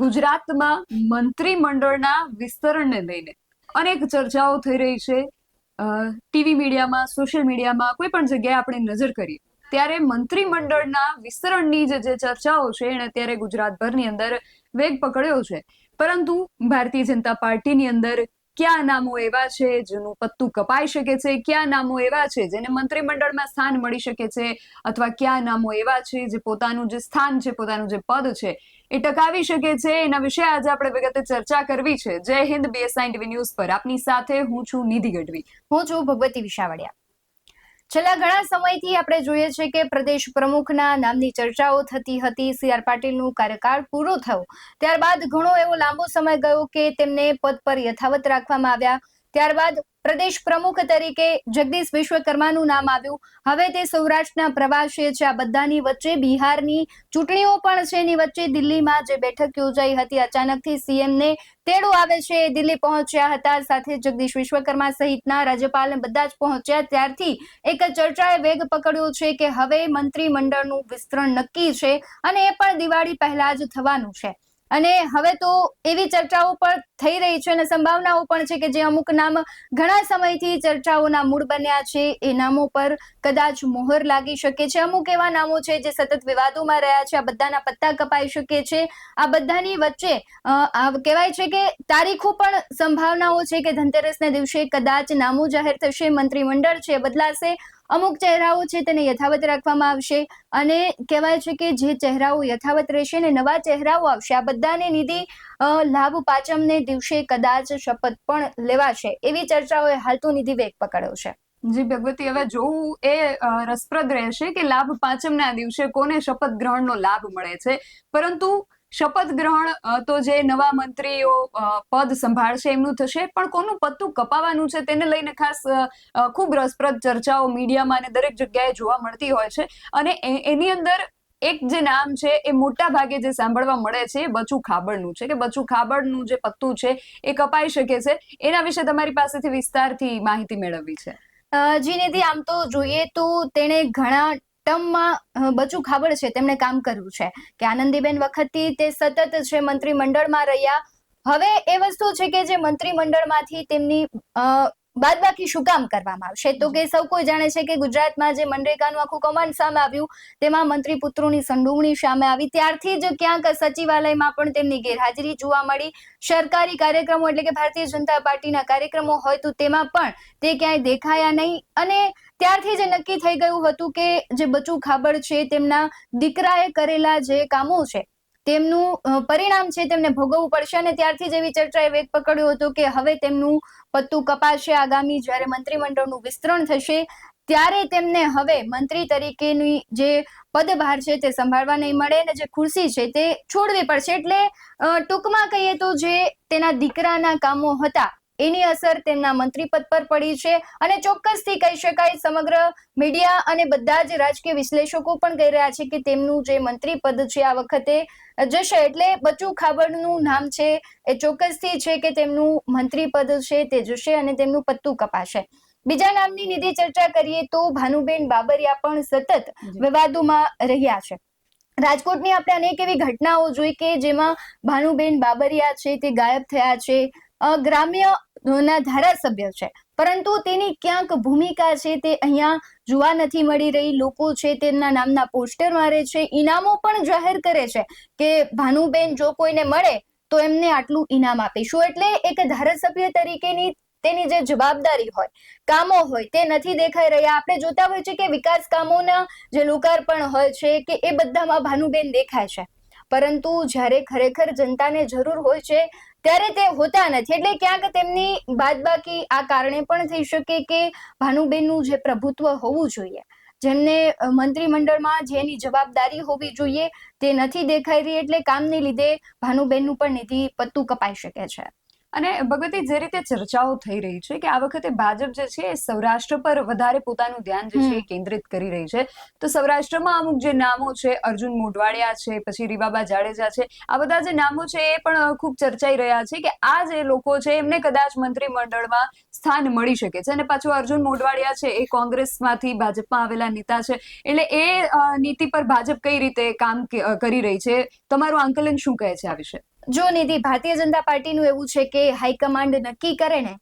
ગુજરાતમાં મંત્રીમંડળના વિસ્તરણને લઈને અનેક ચર્ચાઓ થઈ રહી છે. ટીવી મીડિયામાં, સોશિયલ મીડિયામાં, કોઈ પણ જગ્યાએ આપણે નજર કરીએ, ત્યારે મંત્રીમંડળના વિસ્તરણની જે ચર્ચાઓ છે એણે અત્યારે ગુજરાતભરની અંદર વેગ પકડ્યો છે. પરંતુ ભારતીય જનતા પાર્ટીની અંદર કયા નામો એવા છે, જેનું પત્તું કપાઈ શકે છે, કયા નામો એવા છે, જેને મંત્રીમંડળમાં સ્થાન મળી શકે છે, અથવા કયા નામો એવા છે, જે પોતાનું જે સ્થાન છે, પોતાનું જે પદ છે એ ટકાવી શકે છે. એના વિશે આજે આપણે વિગતે ચર્ચા કરવી છે. જય હિન્દ બીએસઆઈ ટીવી ન્યૂઝ પર. આપની સાથે હું છું નિધિ ગઢવી. હું છું ભગવતી વિશાવડિયા. છેલ્લા ઘણા સમયથી આપણે જોઈએ છે કે પ્રદેશ પ્રમુખના નામની ચર્ચાઓ થતી હતી. સી આર પાટીલનું કાર્યકાળ પૂરો થયો. ત્યારબાદ ઘણો એવો લાંબો સમય ગયો કે તેમને પદ પર યથાવત રાખવામાં આવ્યા. ત્યારબાદ પ્રદેશ પ્રમુખ તરીકે જગદીશ વિશ્વકર્માનું નામ આવ્યું. હવે તે સૌરાષ્ટ્રના પ્રવાસે છે. આ બધાની વચ્ચે બિહારની ચૂંટણીઓ પણ છે. એની વચ્ચે દિલ્હીમાં જે બેઠક યોજાઈ હતી, અચાનકથી સીએમને તેડો આવે છે. દિલ્હી પહોંચ્યા હતા. સાથે જગદીશ વિશ્વકર્મા સહિતના રાજ્યપાલ બધા જ પહોંચ્યા. ત્યારથી એક ચર્ચાએ વેગ પકડ્યો છે કે હવે મંત્રીમંડળનું વિસ્તરણ નક્કી છે અને એ પણ દિવાળી પહેલા જ થવાનું છે. અને હવે તો એવી ચર્ચાઓ પણ થઈ રહી છે અને સંભાવનાઓ પણ છે કે જે અમુક નામ ઘણા સમયથી ચર્ચાઓના મૂળ બન્યા છે. એ નામો પર કદાચ મોહર લાગી શકે છે. અમુક એવા નામો છે જે સતત વિવાદોમાં રહ્યા છે. આ બધાના પત્તા કપાઈ શકે છે. આ બધાની વચ્ચે કહેવાય છે કે તારીખો પણ સંભાવનાઓ છે કે ધનતેરસના દિવસે કદાચ નામો જાહેર થશે, મંત્રીમંડળ છે બદલાશે. અમુક ચહેરાઓ છે તેને યથાવત રાખવામાં આવશે અને કહેવાય છે કે જે ચહેરાઓ યથાવત રહેશે ને નવા ચહેરાઓ આવશે, આ બધાને નિધિ લાભ પાંચમને દિવસે કદાચ શપથ પણ લેવાશે. એવી ચર્ચાઓએ હાલ તો નિધિ વેગ પકડ્યો છે. જી ભગવતી, હવે જોવું એ રસપ્રદ રહેશે કે લાભ પાંચમના દિવસે કોને શપથ ગ્રહણનો લાભ મળે છે. પરંતુ શપથ ગ્રહણ તો જે નવા મંત્રીઓ પદ સંભાળશે એમનું થશે, પણ કોનું પત્તું કપાવાનું છે તેને લઈને ખાસ ખૂબ રસપ્રદ ચર્ચાઓ મીડિયામાં અને દરેક જગ્યાએ જોવા મળતી હોય છે. અને એની અંદર એક જે નામ છે એ મોટા ભાગે જે સાંભળવા મળે છે એ બચુ ખાબડનું છે, કે બચુ ખાબડનું જે પત્તું છે એ કપાઈ શકે છે. એના વિશે તમારી પાસેથી વિસ્તારથી માહિતી મેળવવી છે. જી નિધિ, આમ તો જોઈએ તો તેણે ઘણા ટર્મમાં બચુ ખાબડ છે, તેમણે કામ કર્યું છે. કે આનંદીબેન વખતથી તે સતત છે મંત્રીમંડળમાં રહ્યા. હવે એ વસ્તુ છે કે જે મંત્રીમંડળમાંથી તેમની અ, બાદબાકી શું કામ કરવામાં આવશે? તો કે સૌ કોઈ જાણે છે કે ગુજરાતમાં જે મનરેગાનું આખું કૌભાંડ સામે આવ્યું તેમાં મંત્રી પુત્રોની સંડોવણી સામે આવી. ત્યારથી જ ક્યાંક સચિવાલયમાં પણ તેમની ગેરહાજરી જોવા મળી. સરકારી કાર્યક્રમો એટલે કે ભારતીય જનતા પાર્ટીના કાર્યક્રમો હોય તો તેમાં પણ તે ક્યાંય દેખાયા નહીં. અને ત્યારથી જ નક્કી થઈ ગયું હતું કે જે બચુ ખાબડ છે તેમના દીકરાએ કરેલા જે કામો છે તેમનું પરિણામ છે તેમને ભોગવવું પડશે અને ત્યારથી જ એવી ચર્ચાએ વેગ પકડ્યો હતો કે હવે તેમનું પત્તું કપાશે આગામી જ્યારે મંત્રીમંડળનું વિસ્તરણ થશે, ત્યારે તેમને હવે મંત્રી તરીકેની જે પદભાર છે તે સંભાળવા નહીં મળે અને જે ખુરશી છે તે છોડવી પડશે. એટલે ટૂંકમાં કહીએ તો જે તેના દીકરાના કામો હતા એની અસર તેમના મંત્રીપદ પર પડી છે અને ચોક્કસથી કહી શકાય સમગ્ર મીડિયા અને બધા જ રાજકીય વિશ્લેષકો પણ કહી રહ્યા છે કે તેમનું જે મંત્રીપદ છે આ વખતે જશે એટલે બચુ ખાબડનું નામ છે એ ચોક્કસથી છે કે તેમનું મંત્રીપદ છે તે જશે અને તેમનું પત્તું કપાશે. બીજા નામની નિધિ ચર્ચા કરીએ તો ભાનુબેન બાબરિયા પણ સતત વિવાદોમાં રહ્યા છે. રાજકોટની આપણે અનેક એવી ઘટનાઓ જોઈ કે જેમાં ભાનુબેન બાબરિયા છે તે ગાયબ થયા છે. ગ્રામ્ય ના ધારાસભ્ય છે. પરંતુ તેની ક્યાંક ભૂમિકા છે તે અહીંયા જોવા નથી મળી રહી. લોકો છે તેમના નામના પોસ્ટર મારે છે. ઇનામો પણ જાહેર કરે છે કે ભાનુબેન જો કોઈને મળે તો એમને આટલું ઇનામ આપીશું. એટલે એક ધારાસભ્ય તરીકેની તેની જે જવાબદારી હોય, કામો હોય તે નથી દેખાઈ રહ્યા. આપણે જોતા હોય છે કે વિકાસ કામોના જે લોકાર્પણ હોય છે કે એ બધામાં ભાનુબેન દેખાય છે. પરંતુ જ્યારે ખરેખર જનતાને જરૂર હોય છે, ત્યારે તે હોતા નથી. એટલે ક્યાંક તેમની બાદબાકી આ કારણે પણ થઈ શકે કે ભાનુબેનનું જે પ્રભુત્વ હોવું જોઈએ, જેમને મંત્રીમંડળમાં જેની જવાબદારી હોવી જોઈએ તે નથી દેખાઈ રહી, એટલે કામને લીધે ભાનુબેનનું પણ નિધિ પત્તું કપાઈ શકે છે. અને ભગવતી જે રીતે ચર્ચાઓ થઈ રહી છે કે આ વખતે ભાજપ જે છે એ સૌરાષ્ટ્ર પર વધારે પોતાનું ધ્યાન જે છે કેન્દ્રિત કરી રહી છે. તો સૌરાષ્ટ્રમાં અમુક જે નામો છે અર્જુન મોઢવાડિયા છે પછી રીવાબા જાડેજા છે આ બધા જે નામો છે એ પણ ખૂબ ચર્ચાઈ રહ્યા છે કે આ જે લોકો છે એમને કદાચ મંત્રીમંડળમાં સ્થાન મળી શકે છે. અને પાછું અર્જુન મોઢવાડિયા છે એ કોંગ્રેસમાંથી ભાજપમાં આવેલા નેતા છે. એટલે એ નીતિ પર ભાજપ કઈ રીતે કામ કરી રહી છે? તમારું આંકલન શું કહે છે આ વિશે? જો નિધિ ભારતીય જનતા પાર્ટીનું એવું છે કે હાઈકમાન્ડ નક્કી કરે ને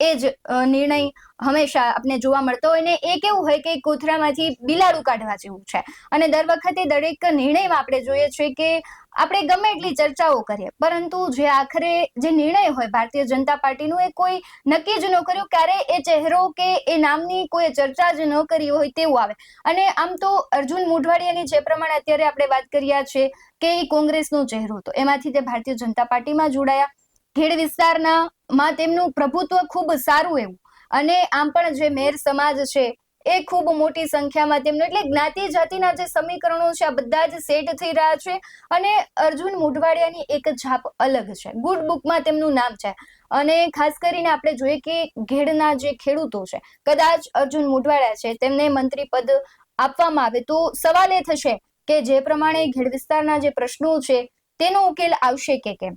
એ જ નિર્ણય હંમેશા આપણે જોવા મળતો હોય ને એ કેવું હોય કે કોથરામાંથી બિલાડું કાઢવા જેવું છે. અને દર વખતે દરેક નિર્ણયમાં આપણે જોઈએ છીએ કે આપણે ગમે એટલી ચર્ચાઓ કરીએ, પરંતુ જે આખરે જે નિર્ણય હોય ભારતીય જનતા પાર્ટીનું એ કોઈ નક્કી જ ન કર્યું ક્યારે એ ચહેરો કે એ નામની કોઈ ચર્ચા જ ન કરી હોય તેવું આવે. અને આમ તો અર્જુન મોઢવાડિયાની જે પ્રમાણે અત્યારે આપણે વાત કર્યા છે કે એ કોંગ્રેસનો ચહેરો હતો, એમાંથી તે ભારતીય જનતા પાર્ટીમાં જોડાયા. ખેડ વિસ્તારના માં તેમનું પ્રભુત્વ ખૂબ સારું એવું. અને આમ પણ જે મેર સમાજ છે, એ ખૂબ મોટી સંખ્યામાં તેમનું, એટલે જ્ઞાતિ જાતિના જે સમીકરણો છે, આ બધા જ સેટ થઈ રહ્યા છે. અને અર્જુન મોઢવાડિયાની એક છાપ અલગ છે. ગુડ બુકમાં તેમનું નામ છે. અને ખાસ કરીને આપણે જોઈએ કે ઘેડના જે ખેડૂતો છે, કદાચ અર્જુન મોઢવાડિયા છે, તેમને મંત્રી પદ આપવામાં આવે તો સવાલ એ થશે કે જે પ્રમાણે ઘેડ વિસ્તારના જે પ્રશ્નો છે, તેનો ઉકેલ આવશે કે કેમ?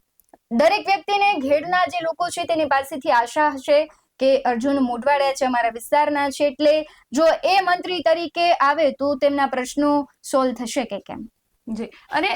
દરેક વ્યક્તિને ઘેડના જે લોકો છે તેની પાસેથી આશા હશે કે અર્જુન મોઢવાડિયા છે, અમારા વિસ્તારના છે. એટલે જો એ મંત્રી તરીકે આવે તો તેમના પ્રશ્નો સોલ્વ થશે કે કેમ? જી. અને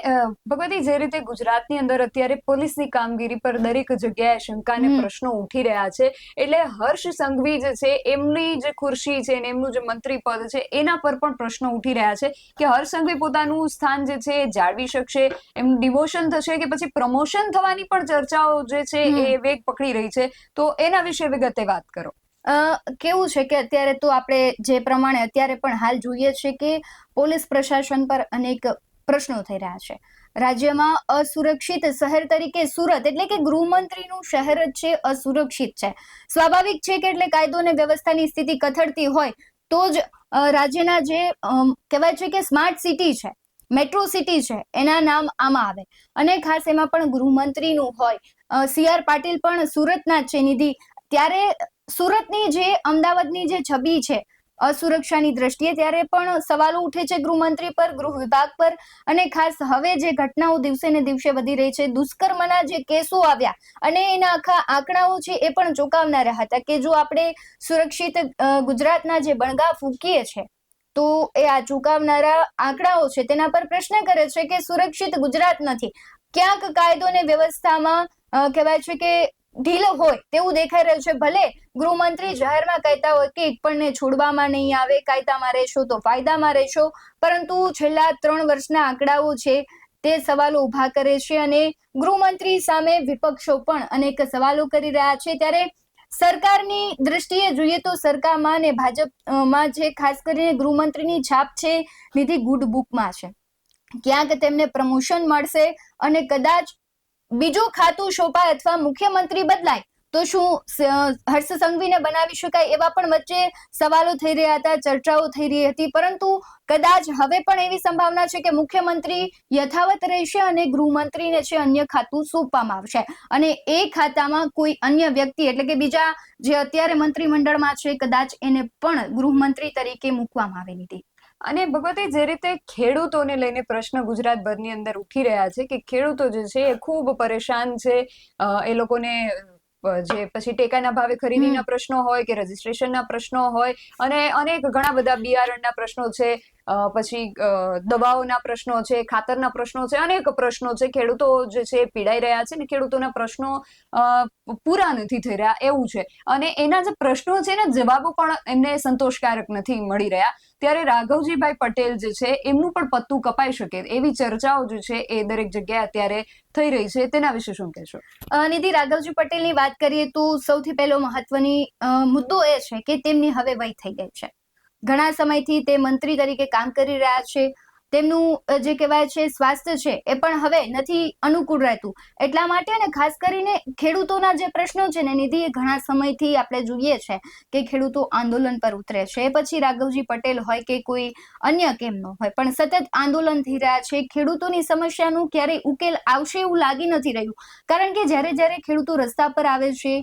ભગવતી જે રીતે ગુજરાતની અંદર અત્યારે પોલીસની કામગીરી પર દરેક જગ્યાએ શંકાને પ્રશ્નો ઉઠી રહ્યા છે એટલે હર્ષ સંઘવી જે છે એમની જે ખુરશી છે ને એમનું જે મંત્રી પદ છે એના પર પણ પ્રશ્નો ઉઠી રહ્યા છે કે હર્ષ સંઘવી પોતાનું સ્થાન જે છે એ જાળવી શકશે એમનું ડિવોશન થશે કે પછી પ્રમોશન થવાની પણ ચર્ચાઓ જે છે એ વેગ પકડી રહી છે? તો એના વિશે વિગતે વાત કરો. કેવું છે કે અત્યારે તો આપણે જે પ્રમાણે અત્યારે પણ હાલ જોઈએ છે કે પોલીસ પ્રશાસન પર અનેક પ્રશ્નો થઈ રહ્યા છે. રાજ્યમાં અસુરક્ષિત શહેર તરીકે સુરત એટલે કે ગૃહમંત્રીનું શહેર જ છે, અસુરક્ષિત છે. સ્વાભાવિક છે કે એટલે કાયદો અને વ્યવસ્થાની સ્થિતિ કથળતી હોય તો જ રાજ્યના જે કહેવાય છે કે સ્માર્ટ સિટી છે, મેટ્રો સિટી છે, એના નામ આમાં આવે. અને ખાસ એમાં પણ ગૃહમંત્રીનું હોય. સી આર પાટીલ પણ સુરતના જ છે નિધિ. ત્યારે સુરતની જે અમદાવાદની જે છબી છે અસુરક્ષાની દ્રષ્ટિએ ત્યારે પણ સવાલો ઉઠે છે ગૃહમંત્રી પર, ગૃહ વિભાગ પર અને ખાસ હવે જે ઘટનાઓ દિવસે ને દિવસે વધી રહી છે, દુષ્કર્મના જે કેસો આવ્યા અને એના આખા આંકડાઓ છે એ પણ ચોંકાવનારા હતા કે જો આપણે સુરક્ષિત ગુજરાતના જે બણગા ફૂંકીએ છે, તો એ આ ચૂકવનારા આંકડાઓ છે તેના પર પ્રશ્ન કરે છે કે સુરક્ષિત ગુજરાત નથી. ક્યાંક કાયદો ને વ્યવસ્થામાં કહેવાય છે કે ઢીલ હોય તેવું દેખાઈ રહ્યું છે. ભલે ગૃહમંત્રી જાહેરમાં કહેતા હોય કે એક પણને છોડવામાં નહીં આવે, કાયદામાં રહેશો તો ફાયદામાં રહેશો. પરંતુ છેલ્લા ત્રણ વર્ષના આંકડાઓ છે તે સવાલો ઊભા કરે છે અને ગૃહમંત્રી સામે વિપક્ષો પણ અનેક સવાલો કરી રહ્યા છે. ત્યારે સરકારની દ્રષ્ટિએ જોઈએ તો સરકારમાં અને ભાજપમાં જે ખાસ કરીને ગૃહમંત્રીની છાપ છે, નિધિ ગુડ બુકમાં છે. ક્યાંક તેમને પ્રમોશન મળશે અને કદાચ બીજું ખાતું સોંપાય અથવા મુખ્યમંત્રી બદલાય, તો શું હર્ષ સંઘવીને બનાવી શકાય એવા પણ વચ્ચે સવાલો થઈ રહ્યા હતા, ચર્ચાઓ થઈ રહી હતી, પરંતુ કદાચ હવે પણ એવી સંભાવના છે કે મુખ્યમંત્રી યથાવત રહેશે અને ગૃહમંત્રીને છે અન્ય ખાતું સોંપવામાં આવશે. અને એ ખાતામાં કોઈ અન્ય વ્યક્તિ, એટલે કે બીજા જે અત્યારે મંત્રીમંડળમાં છે, કદાચ એને પણ ગૃહમંત્રી તરીકે મૂકવામાં આવેલી હતી. અને ભગવતી જે રીતે ખેડૂતોને લઈને પ્રશ્ન ગુજરાતભરની અંદર ઉઠી રહ્યા છે કે ખેડૂતો જે છે એ ખૂબ પરેશાન છે એ લોકોને જે પછી ટેકાના ભાવે ખરીદીના પ્રશ્નો હોય કે રજીસ્ટ્રેશનના પ્રશ્નો હોય અને અનેક ઘણા બધા બિયારણના પ્રશ્નો છે પછી દવાઓના પ્રશ્નો છે ખાતરના પ્રશ્નો છે અનેક પ્રશ્નો છે. ખેડૂતો જે છે એ પીડાઈ રહ્યા છે ને ખેડૂતોના પ્રશ્નો અ, પૂરા નથી થઈ રહ્યા એવું છે. અને એના જે પ્રશ્નો છે ને જવાબો પણ એમને સંતોષકારક નથી મળી રહ્યા. ત્યારે રાઘવજીભાઈ પટેલ જે છે, એમનું પણ પત્તું કપાઈ શકે એવી ચર્ચાઓ જે છે, એ દરેક જગ્યાએ અત્યારે થઈ રહી છે. તેના વિશે શું કહેશો? નિધિ, રાઘવજી પટેલની વાત કરીએ તો સૌથી પહેલો મહત્વની મુદ્દો એ છે કે તેમની હવે વય થઈ ગઈ છે. ઘણા સમયથી તે મંત્રી તરીકે કામ કરી રહ્યા છે. તેમનું જે કહેવાય છે, સ્વાસ્થ્ય છે, એ પણ હવે નથી અનુકૂળ રહેતું. એટલા માટે અને ખાસ કરીને ખેડૂતોના જે પ્રશ્નો છે ને નિધિ એ ઘણા સમયથી આપણે જોઈએ છે કે ખેડૂતો આંદોલન પર ઉતરે છે. પછી રાઘવજી પટેલ હોય કે કોઈ અન્ય કેમનો હોય. પણ સતત આંદોલન થઈ રહ્યા છે. ખેડૂતોની સમસ્યાનું ક્યારેય ઉકેલ આવશે એવું લાગી નથી રહ્યું. કારણ કે જ્યારે જ્યારે ખેડૂતો રસ્તા પર આવે છે,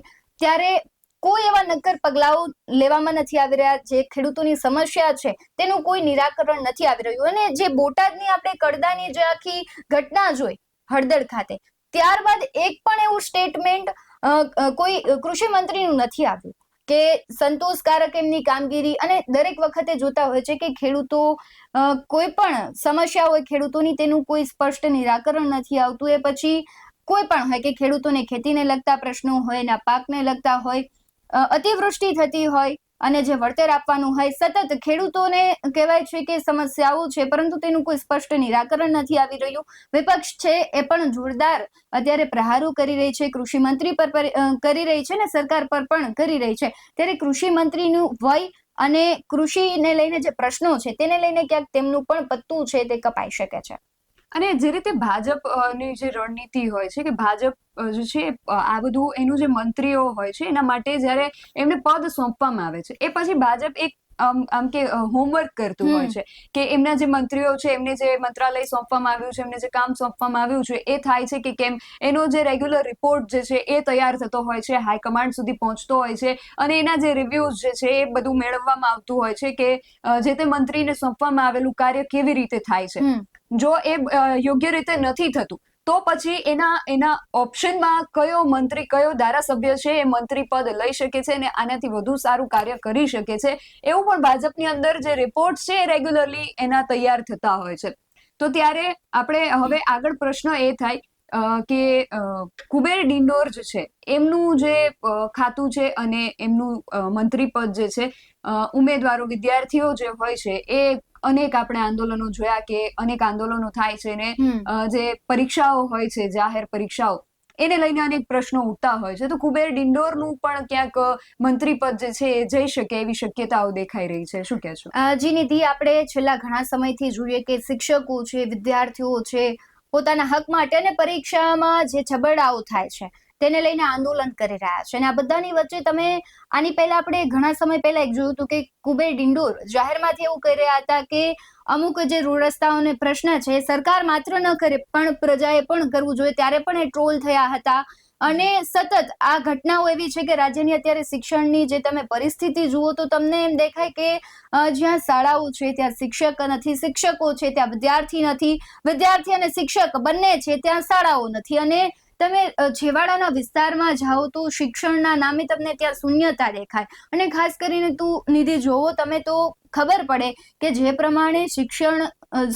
ત્યારે કોઈ એવા નક્કર પગલાઓ લેવામાં નથી આવી રહ્યા જે ખેડૂતોની સમસ્યા છે, તેનું કોઈ નિરાકરણ નથી આવી રહ્યું. અને જે બોટાદની આપણે કડદાની જે આખી ઘટના જોઈ, હળદર ખાતે, ત્યારબાદ એક પણ એવું સ્ટેટમેન્ટ કોઈ કૃષિ મંત્રીનું નથી આવ્યું કે સંતોષકારક એમની કામગીરી અને દરેક વખતે જોતા હોય છે કે ખેડૂતો કોઈ પણ સમસ્યા હોય ખેડૂતોની તેનું કોઈ સ્પષ્ટ નિરાકરણ નથી આવતું. એ પછી કોઈ પણ હોય કે ખેડૂતોને ખેતીને લગતા પ્રશ્નો હોય એના પાકને લગતા હોય અતિવૃષ્ટિ થતી હોય અને જે વળતર આપવાનું હોય, સતત ખેડૂતોને કહેવાય છે કે સમસ્યાઓ છે, પરંતુ તેનું કોઈ સ્પષ્ટ નિરાકરણ નથી આવી રહ્યું. વિપક્ષ છે એ પણ જોરદાર અત્યારે પ્રહારો કરી રહી છે, કૃષિ મંત્રી પર કરી રહી છે ને સરકાર પર પણ કરી રહી છે. ત્યારે કૃષિ મંત્રીનું વય અને કૃષિને લઈને જે પ્રશ્નો છે, તેને લઈને ક્યાંક તેમનું પણ પત્તું છે તે કપાઈ શકે છે. અને જે રીતે ભાજપની જે રણનીતિ હોય છે કે ભાજપ જે છે આ બધું એનું જે મંત્રીઓ હોય છે એના માટે જ્યારે એમને પદ સોંપવામાં આવે છે એ પછી ભાજપ એક આમ કે હોમવર્ક કરતું હોય છે કે એમના જે મંત્રીઓ છે એમને જે મંત્રાલય સોંપવામાં આવ્યું છે એમને જે કામ સોંપવામાં આવ્યું છે એ થાય છે કે કેમ? એનો જે રેગ્યુલર રિપોર્ટ જે છે એ તૈયાર થતો હોય છે હાઈકમાન્ડ સુધી પહોંચતો હોય છે અને એના જે રિવ્યુઝ જે છે એ બધું મેળવવામાં આવતું હોય છે કે જે તે મંત્રીને સોંપવામાં આવેલું કાર્ય કેવી રીતે થાય છે? જો એ યોગ્ય રીતે નથી થતું તો પછી એના એના ઓપ્શનમાં કયો મંત્રી, કયો ધારાસભ્ય છે એ મંત્રી પદ લઈ શકે છે અને આનાથી વધુ સારું કાર્ય કરી શકે છે? એવું પણ ભાજપની અંદર જે રિપોર્ટ છે એ રેગ્યુલરલી એના તૈયાર થતા હોય છે. તો ત્યારે આપણે હવે આગળ પ્રશ્ન એ થાય કે કુબેર ડિંડોર જે છે. એમનું જે ખાતું છે અને એમનું મંત્રી પદ જે છે ઉમેદવારો વિદ્યાર્થીઓ જે હોય છે એ અનેક આપણે આંદોલનો જોયા કે અનેક આંદોલનો થાય છે ને જે પરીક્ષાઓ હોય છે જાહેર પરીક્ષાઓ એને લઈને અનેક પ્રશ્નો ઉઠતા હોય છે. તો કુબેર ડિંડોરનું પણ ક્યાંક મંત્રી પદ જે છે એ જઈ શકે એવી શક્યતાઓ દેખાઈ રહી છે. શું કહે છો? જી નિધિ આપણે છેલ્લા ઘણા સમયથી જોઈએ કે શિક્ષકો છે વિદ્યાર્થીઓ છે પોતાના હક માટે અને પરીક્ષામાં જે છબરડાઓ થાય છે. તેને લઈને આંદોલન કરી રહ્યા છે. અને આ બધાની વચ્ચે તમે આની પહેલા આપણે ઘણા સમય પહેલા એક જોયું હતું કે કુબેર ડિંડોર જાહેરમાંથી એવું કહી રહ્યા હતા કે અમુક જે રોડ રસ્તાઓને પ્રશ્ન છે, સરકાર માત્ર ન કરે, પણ પ્રજાએ પણ કરવું જોઈએ. ત્યારે પણ એ ટ્રોલ થયા હતા. અને સતત આ ઘટનાઓ એવી છે કે રાજ્યની અત્યારે શિક્ષણની જે તમે પરિસ્થિતિ જુઓ તો તમને એમ દેખાય કે જ્યાં શાળાઓ છે, ત્યાં શિક્ષક નથી, શિક્ષકો છે, ત્યાં વિદ્યાર્થી નથી. વિદ્યાર્થી અને શિક્ષક બંને છે, ત્યાં શાળાઓ નથી. અને તમે છેવાડાના વિસ્તારમાં જાઓ તો શિક્ષણના નામે તમને ત્યાં શૂન્યતા દેખાય. અને ખાસ કરીને તું નિધિ જોવો, તમે તો ખબર પડે કે જે પ્રમાણે શિક્ષણ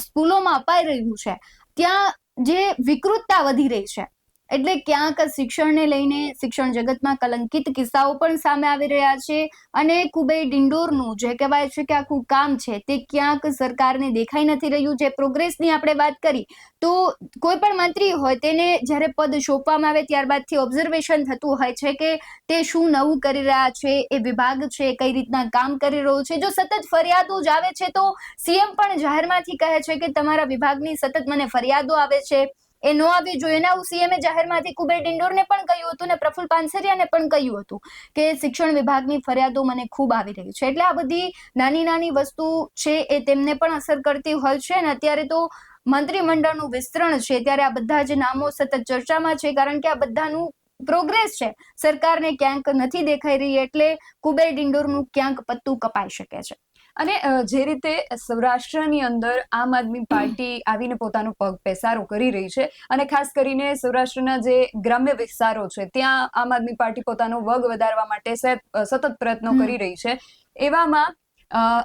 સ્કૂલોમાં અપાઈ રહ્યું છે, ત્યાં જે વિકૃતતા વધી રહી છે. એટલે ક્યાંક શિક્ષણને લઈને શિક્ષણ જગતમાં કલંકિત કિસ્સાઓ પણ સામે આવી રહ્યા છે અને કુબેર ડિંડોરનું જે કહેવાય છે કે આખું કામ છે તે ક્યાંક સરકારને દેખાઈ નથી રહ્યું. જે પ્રોગ્રેસની આપણે વાત કરી, તો કોઈ પણ મંત્રી હોય તેને જ્યારે પદ સોંપવામાં આવે ત્યારબાદથી ઓબ્ઝર્વેશન થતું હોય છે કે તે શું નવું કરી રહ્યા છે, એ વિભાગ છે, કઈ રીતના કામ કરી રહ્યું છે. જો સતત ફરિયાદો જ આવે છે તો સીએમ પણ જાહેરમાંથી કહે છે કે તમારા વિભાગની સતત મને ફરિયાદો આવે છે એ નો આવવી જોઈએ. ને આવું સીએમએ જાહેરમાંથી કુબેર ડિંડોરને પણ કહ્યું હતું ને પ્રફુલ પાનસરિયાને પણ કહ્યું હતું કે શિક્ષણ વિભાગની ફરિયાદો મને ખૂબ આવી રહી છે. એટલે આ બધી નાની નાની વસ્તુ છે એ તેમને પણ અસર કરતી હોય છે અને અત્યારે તો મંત્રીમંડળનું વિસ્તરણ છે. ત્યારે આ બધા જ નામો સતત ચર્ચામાં છે કારણ કે આ બધાનું પ્રોગ્રેસ છે. સરકારને ક્યાંક નથી દેખાઈ રહી એટલે કુબેર ડિંડોરનું ક્યાંક પત્તું કપાઈ શકે છે. અને જે રીતે સૌરાષ્ટ્રની અંદર આમ આદમી પાર્ટી આવીને પોતાનો પગ પેસારો કરી રહી છે અને ખાસ કરીને સૌરાષ્ટ્રના જે ગ્રામ્ય વિસ્તારો છે ત્યાં આમ આદમી પાર્ટી પોતાનો વગ વધારવા માટે સતત પ્રયત્નો કરી રહી છે. એવામાં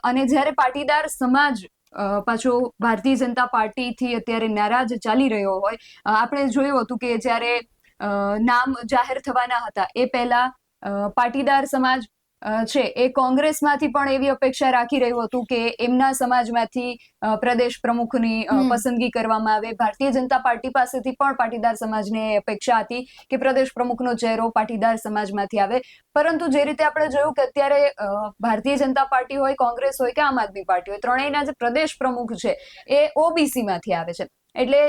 અને જ્યારે પાટીદાર સમાજ પાછો ભારતીય જનતા પાર્ટીથી અત્યારે નારાજ ચાલી રહ્યો હોય આપણે જોયું હતું કે જ્યારે નામ જાહેર થવાના હતા એ પહેલા પાટીદાર સમાજ છે. એ કોંગ્રેસમાંથી પણ એવી અપેક્ષા રાખી રહ્યું હતું કે એમના સમાજમાંથી પ્રદેશ પ્રમુખની પસંદગી કરવામાં આવે. ભારતીય જનતા પાર્ટી પાસેથી પણ પાટીદાર સમાજને અપેક્ષા હતી કે પ્રદેશ પ્રમુખનો ચહેરો પાટીદાર સમાજમાંથી આવે. પરંતુ જે રીતે આપણે જોયું કે અત્યારે ભારતીય જનતા પાર્ટી હોય કોંગ્રેસ હોય કે આમ આદમી પાર્ટી હોય ત્રણેયના જે પ્રદેશ પ્રમુખ છે એ ઓબીસી માંથી આવે છે. એટલે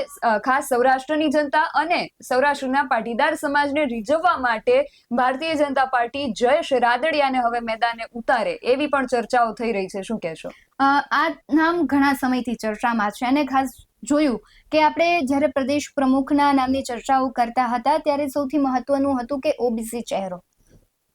ખાસ સૌરાષ્ટ્રની જનતા અને સૌરાષ્ટ્રના પાટીદાર સમાજને રીઝવવા માટે ભારતીય જનતા પાર્ટી જયેશ રાદડિયાને હવે મેદાને ઉતારે, એવી પણ ચર્ચાઓ થઈ રહી છે. શું કહેશો? આ નામ ઘણા સમયથી ચર્ચામાં છે અને ખાસ જોયું કે આપણે જ્યારે પ્રદેશ પ્રમુખના નામની ચર્ચાઓ કરતા હતા ત્યારે સૌથી મહત્વનું હતું કે ઓબીસી ચહેરો.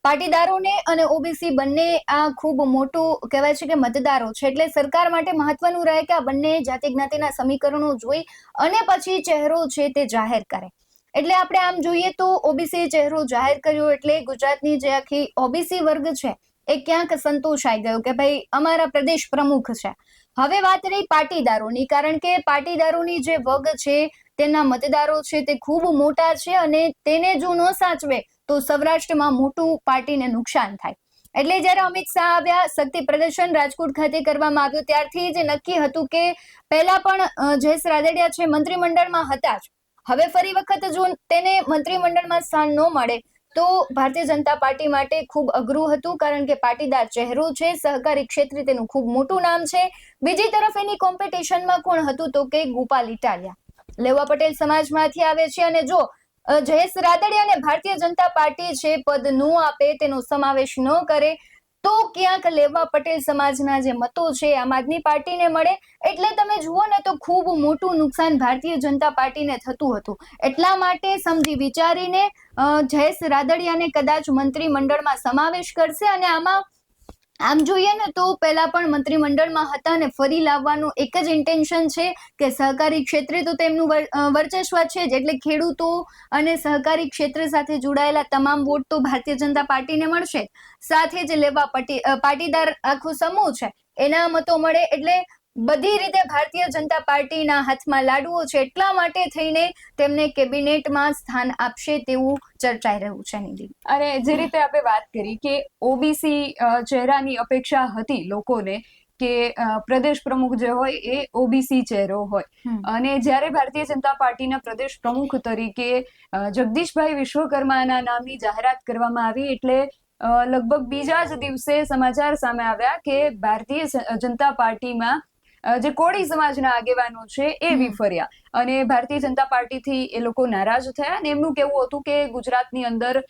પાટીદારોને અને ઓબીસી બંને આ ખૂબ મોટું કહેવાય છે કે મતદારો છે. એટલે સરકાર માટે મહત્વનું રહે કે આ બંને જાતિ જ્ઞાતિના સમીકરણો જોઈ અને પછી ચહેરો છે તે જાહેર કરે. એટલે આપણે આમ જોઈએ તો ઓબીસી ચહેરો જાહેર કર્યો એટલે ગુજરાતની જે આખી ઓબીસી વર્ગ છે એ ક્યાંક સંતોષાઈ ગયો કે ભાઈ અમારા પ્રદેશ પ્રમુખ છે. હવે વાત રહી પાટીદારોની, કારણ કે પાટીદારોની જે વગ છે તેના મતદારો છે તે ખૂબ મોટા છે અને તેને જો ન સાચવે તો સૌરાષ્ટ્રમાં મોટું પાર્ટીને નુકસાન થાય. એટલે જ્યારે અમિત શાહ આવ્યા, શક્તિ પ્રદર્શન રાજકોટ ખાતે કરવામાં આવ્યું, ત્યારથી જ નક્કી હતું કે પહેલા પણ જયેશ રાદડિયા છે મંત્રીમંડળમાં હતા જ. હવે ફરી વખત જો તેને મંત્રીમંડળમાં સ્થાન ન મળે, તો ભારતીય જનતા પાર્ટી માટે ખૂબ અઘરું હતું, કારણ કે પાટીદાર ચહેરો છે, સહકારી ક્ષેત્રે તેનું ખૂબ મોટું નામ છે. બીજી તરફ એની કોમ્પિટિશનમાં કોણ હતું તો કે ગોપાલ ઇટાલિયા. લેવા પટેલ સમાજમાંથી આવે છે અને જો જયેશ રાદડિયાને ભારતીય જનતા પાર્ટી જે પદ ન આપે તેનો સમાવેશ ન કરે, તો ક્યાંક લેવા પટેલ સમાજના જે મતો છે આમ આદમી પાર્ટીને મળે. એટલે તમે જુઓ ને તો ખૂબ મોટું નુકસાન ભારતીય જનતા પાર્ટીને થતું હતું. એટલા માટે સમજી વિચારીને જયેશ રાદડિયાને કદાચ મંત્રીમંડળમાં સમાવેશ કરશે અને આમાં આમ જોઈએ ને તો પહેલા પણ મંત્રીમંડળમાં હતા ને ફરી લાવવાનું એક જ ઇન્ટેન્શન છે કે સહકારી ક્ષેત્રે તો તેમનું વર્ચસ્વ છે જ. એટલે ખેડૂતો અને સહકારી ક્ષેત્ર સાથે જોડાયેલા તમામ વોટ તો ભારતીય જનતા પાર્ટીને મળશે સાથે જ લેવા પટી પાટીદાર આખો સમૂહ છે. એના મતો મળે એટલે બધી રીતે ભારતીય જનતા પાર્ટીના હાથમાં લાડવો છે એટલા માટે થઈને તેમને કેબિનેટમાં સ્થાન આપશે તેવું ચર્ચાઈ રહ્યું છે નિધિ અને જે રીતે આપણે વાત કરી કે ઓબીસી ચહેરાની અપેક્ષા હતી લોકોને કે પ્રદેશ પ્રમુખ જે હોય એ ઓબીસી ચહેરો હોય. અને જ્યારે ભારતીય જનતા પાર્ટીના પ્રદેશ પ્રમુખ તરીકે જગદીશભાઈ વિશ્વકર્માના નામની જાહેરાત કરવામાં આવી એટલે લગભગ બીજા જ દિવસે સમાચાર સામે આવ્યા કે ભારતીય જનતા પાર્ટીમાં જે કોળી સમાજના આગેવાનો છે એ વિફર્યા. અને ભારતીય જનતા પાર્ટીથી એ લોકો નારાજ થયા અને એમનું કેવું હતું કે ગુજરાતની અંદર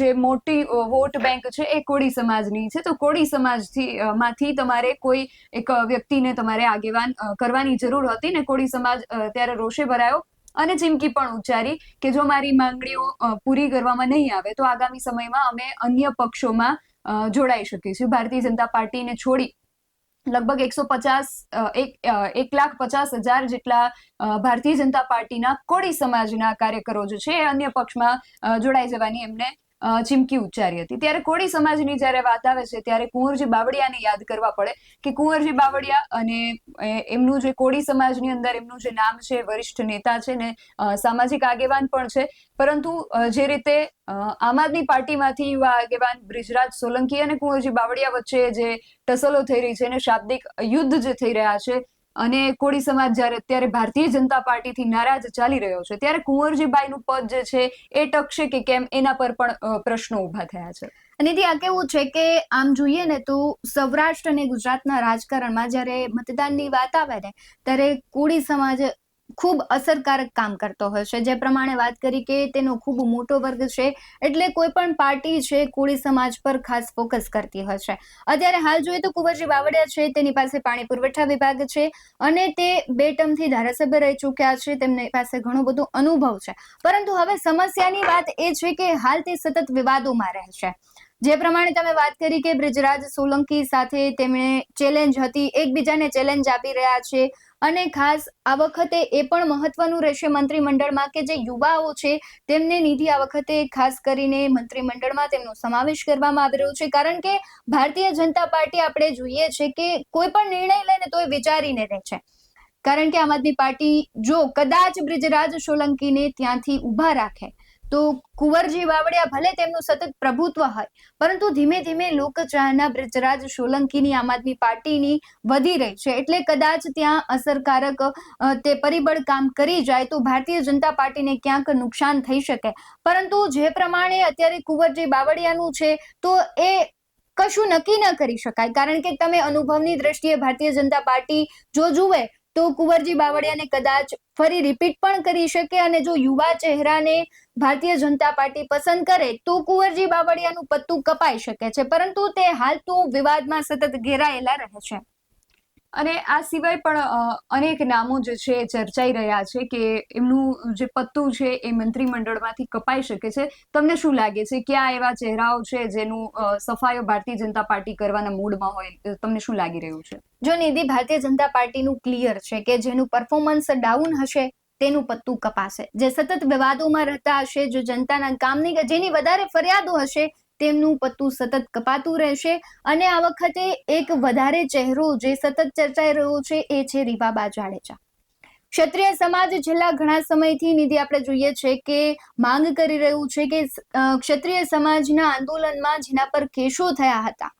જે મોટી વોટ બેંક છે એ કોળી સમાજની છે. તો કોળી સમાજથી માંથી તમારે કોઈ એક વ્યક્તિને તમારે આગેવાન કરવાની જરૂર હતી ને કોળી સમાજ ત્યારે રોષે ભરાયો. અને ચીમકી પણ ઉચ્ચારી કે જો મારી માંગણીઓ પૂરી કરવામાં નહીં આવે તો આગામી સમયમાં અમે અન્ય પક્ષોમાં જોડાઈ શકીશું ભારતીય જનતા પાર્ટીને છોડી લગભગ એકસો પચાસ એક લાખ પચાસ હજાર જેટલા ભારતીય જનતા પાર્ટીના કોળી સમાજના કાર્યકરો જે છે એ અન્ય પક્ષમાં જોડાઈ જવાની એમને ચીમકી ઉચ્ચારી હતી. ત્યારે કોળી સમાજની જ્યારે વાત આવે છે, ત્યારે કુંવરજી બાવળિયાને યાદ કરવા પડે કે કુંવરજી બાવળિયા અને એમનું જે કોળી સમાજની અંદર એમનું જે નામ છે, વરિષ્ઠ નેતા છે ને સામાજિક આગેવાન પણ છે. પરંતુ જે રીતે આમ આદમી પાર્ટીમાંથી યુવા આગેવાન બ્રિજરાજ સોલંકી અને કુંવરજી બાવળિયા વચ્ચે જે ટસલો થઈ રહી છે અને શાબ્દિક યુદ્ધ જે થઈ રહ્યા છે અને કોળી સમાજ જ્યારે અત્યારે ભારતીય જનતા પાર્ટીથી નારાજ ચાલી રહ્યો છે, ત્યારે કુંવરજીભાઈનું પદ જે છે એ ટકશે કે કેમ એના પર પણ પ્રશ્નો ઊભા થયા છે. નિધિ આ કેવું છે કે આમ જોઈએ ને તો સૌરાષ્ટ્ર અને ગુજરાતના રાજકારણમાં જ્યારે મતદાનની વાત આવે ને, ત્યારે કોળી સમાજ ખૂબ અસરકારક કામ કરતો હોય છે. જે પ્રમાણે વાત કરી કે તેનો ખૂબ મોટો વર્ગ છે, એટલે કોઈ પણ પાર્ટી છે, કોળી સમાજ પર ખાસ ફોકસ કરતી હોય છે. અત્યારે હાલ જોઈએ તો કુંવરજી બાવળિયા છે, તેની પાસે પાણી પુરવઠા વિભાગ છે અને તે બે ટર્મથી ધારાસભ્ય રહી ચૂક્યા છે, તેમની પાસે ઘણો બધો અનુભવ છે. પરંતુ હવે સમસ્યાની વાત એ છે કે હાલ તે સતત વિવાદોમાં રહે છે. જે પ્રમાણે તમે વાત કરી કે બ્રિજરાજ સોલંકી સાથે તેમણે ચેલેન્જ હતી, એકબીજાને ચેલેન્જ આપી રહ્યા છે અને ખાસ આ વખતે એ પણ મહત્વનું રહેશે મંત્રીમંડળમાં કે જે યુવાઓ છે, તેમને નિધિ આ વખતે ખાસ કરીને મંત્રીમંડળમાં તેમનો સમાવેશ કરવામાં આવી રહ્યો છે. કારણ કે ભારતીય જનતા પાર્ટી આપણે જોઈએ છે કે કોઈ પણ નિર્ણય લઈને તો એ વિચારીને રહે છે. કારણ કે આમ આદમી પાર્ટી જો કદાચ બ્રિજરાજ સોલંકીને ત્યાંથી ઊભા રાખે તો કુંવરજી બાવળિયા ભલે તેમનું સતત પ્રભુત્વ હોય, પરંતુ ધીમે ધીમે લોકચાહના બ્રિજરાજ સોલંકીની આમ આદમી પાર્ટીની વધી રહી છે. એટલે કદાચ ત્યાં અસરકારક તે પરિબળ કામ કરી જાય તો ભારતીય જનતા પાર્ટીને ક્યાંક નુકસાન થઈ શકે. પરંતુ જે પ્રમાણે અત્યારે કુંવરજી બાવળિયાનું છે તો એ કશું નક્કી ન કરી શકાય. કારણ કે તમે અનુભવની દ્રષ્ટિએ ભારતીય જનતા પાર્ટી જો જુએ તો કુંવરજી બાવળિયાને કદાચ ફરી રિપીટ પણ કરી શકે અને જો યુવા ચહેરાને ભારતીય જનતા પાર્ટી પસંદ કરે, તો કુંવરજી બાવળિયાનું પત્તું કપાઈ શકે છે. પરંતુ તે હાલ તો વિવાદમાં સતત ઘેરાયેલા રહે છે. અને આ સિવાય પણ અનેક નામો જે છે, ચર્ચાઈ રહ્યા છે કે એમનું જે પત્તું છે એ મંત્રીમંડળમાંથી કપાઈ શકે છે. તમને શું લાગે છે? ક્યાં એવા ચહેરાઓ છે જેનું સફાયો ભારતીય જનતા પાર્ટી કરવાના મૂડમાં હોય? તમને શું લાગી રહ્યું છે? જો નિધિ ભારતીય જનતા પાર્ટીનું ક્લિયર છે કે જેનું પરફોર્મન્સ ડાઉન હશે, તેનું પત્તું કપાશે. જે સતત વિવાદોમાં રહેતા હશે, જો જનતાના કામની, જેની વધારે ફરિયાદો હશે તેમનું પત્તું સતત કપાતું રહેશે અને આ વખતે એક વધારે ચહેરો જે સતત ચર્ચાઈ રહ્યો છે એ છે રીવાબા જાડેજા ક્ષત્રિય સમાજ છેલ્લા ઘણા સમયથી નિધિ આપણે જોઈએ છે કે માંગ કરી રહ્યું છે કે ક્ષત્રિય સમાજના આંદોલનમાં જેના પર કેસો થયા હતા.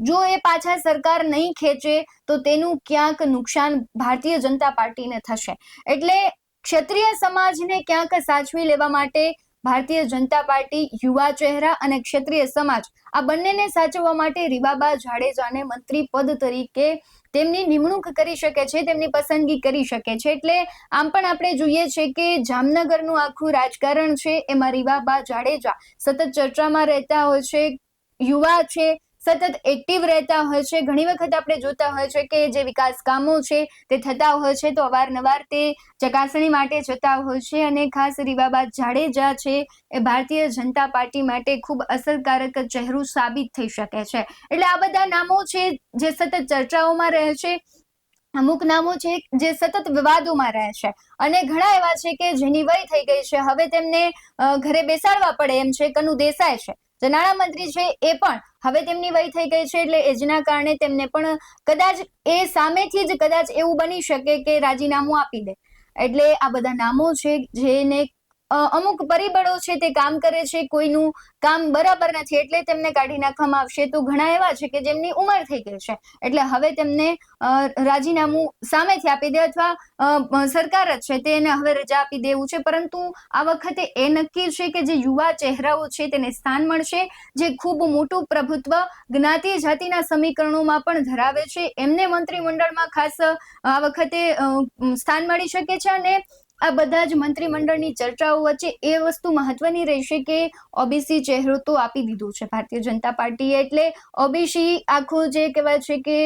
જો એ પાછા સરકાર નહીં ખેંચે તો તેનું ક્યાંક નુકસાન ભારતીય જનતા પાર્ટીને થશે. એટલે ક્ષત્રિય સમાજને ક્યાંક સાચવી લેવા માટે ભારતીય જનતા પાર્ટી, યુવા ચહેરા અને ક્ષત્રિય સમાજ આ બંનેને સાચવવા માટે રીબાબા જાડેજાને મંત્રી પદ તરીકે તેમની નિમણૂક કરી શકે છે, તેમની પસંદગી કરી શકે છે. એટલે આમ પણ આપણે જોઈએ છે કે જામનગરનું આખું રાજકારણ છે, એમાં રીવાબા જાડેજા સતત ચર્ચામાં રહેતા હોય છે, યુવા છે સતત એક્ટિવ રહેતા હોય છે. ઘણી વખત આપણે જોતા હોય છે કે જે વિકાસ કામો છે તે થતા હોય છે તો અવારનવાર તે ચકાસણી માટે જતા હોય છે અને ખાસ રીવાબા જાડેજા છે એ ભારતીય જનતા પાર્ટી માટે ખૂબ અસરકારક ચહેરો સાબિત થઈ શકે છે. એટલે આ બધા નામો છે જે સતત ચર્ચાઓમાં રહે છે. અમુક નામો છે જે સતત વિવાદોમાં રહે છે. અને ઘણા એવા છે કે જેની વય થઈ ગઈ છે. હવે તેમને ઘરે બેસાડવા પડે એમ છે. કનુ દેસાઈ છે. જે નાણામંત્રી છે એ પણ હવે તેમની વય થઈ ગઈ છે એટલે એજના કારણે તેમને પણ કદાચ એ સામેથી જ કદાચ એવું બની શકે કે રાજીનામું આપી દે. એટલે આ બધા નામો છે જેને અમુક પરિબળો છે તે કામ કરે છે, કોઈનું કામ બરાબર નથી એટલે તેમને કાઢી નાખવામાં આવશે. તો ઘણા એવા છે કે જેમની ઉંમર થઈ ગઈ છે. એટલે હવે તેમને રાજીનામું સામેથી આપી દે અથવા સરકાર જ છે તેને હવે રજા આપી દેવું છે. પરંતુ આ વખતે એ નક્કી છે કે જે યુવા ચહેરાઓ છે તેને સ્થાન મળશે. જે ખૂબ મોટું પ્રભુત્વ જ્ઞાતિ જાતિના સમીકરણોમાં પણ ધરાવે છે. એમને મંત્રીમંડળમાં ખાસ આ વખતે સ્થાન મળી શકે છે અને આ બધા જ મંત્રીમંડળની ચર્ચાઓ વચ્ચે એ વસ્તુ મહત્વની રહેશે કે ઓબીસી ચહેરો તો આપી દીધું છે ભારતીય જનતા પાર્ટીએ. એટલે ઓબીસી આખું જે કહેવાય છે કે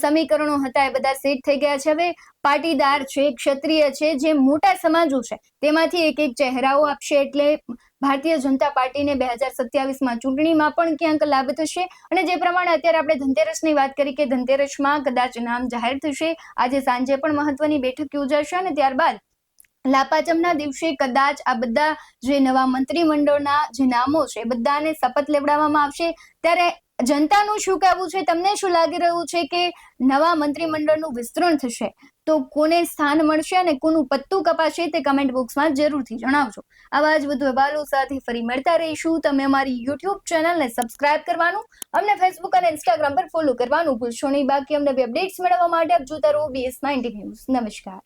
સમીકરણો હતા એ બધા સેટ થઈ ગયા છે. હવે પાટીદાર છે, ક્ષત્રિય છે, જે મોટા સમાજો છે, તેમાંથી એક એક ચહેરાઓ આપશે. એટલે ભારતીય જનતા પાર્ટીને બે હજાર સત્યાવીસમાં ચૂંટણીમાં પણ ક્યાંક લાભ થશે. અને જે પ્રમાણે અત્યારે આપણે ધનતેરસની વાત કરી કે ધનતેરસમાં કદાચ નામ જાહેર થશે. આજે સાંજે પણ મહત્વની બેઠક યોજાશે અને ત્યારબાદ લાપાચમના દિવસે કદાચ આ બધા જે નવા મંત્રીમંડળના જે નામો છે બધાને શપથ લેવડાવવામાં આવશે. ત્યારે જનતાનું શું કહેવું છે? તમને શું લાગી રહ્યું છે કે નવા મંત્રીમંડળનું વિસ્તરણ થશે? તો કોને સ્થાન મળશે અને કોનું પત્તું કપાશે તે કમેન્ટ બોક્સમાં જરૂરથી જણાવજો. આવા જ વધુ અહેવાલો સાથે ફરી મળતા રહીશું. તમે અમારી યુટ્યુબ ચેનલને સબસ્ક્રાઇબ કરવાનું, અમને ફેસબુક અને ઇન્સ્ટાગ્રામ પર ફોલો કરવાનું ભૂલશો નહીં. બાકી અમને અપડેટ્સ મેળવવા માટે આપ જોતા રહો બીએસ નાઇન્ટી ન્યૂઝ નમસ્કાર.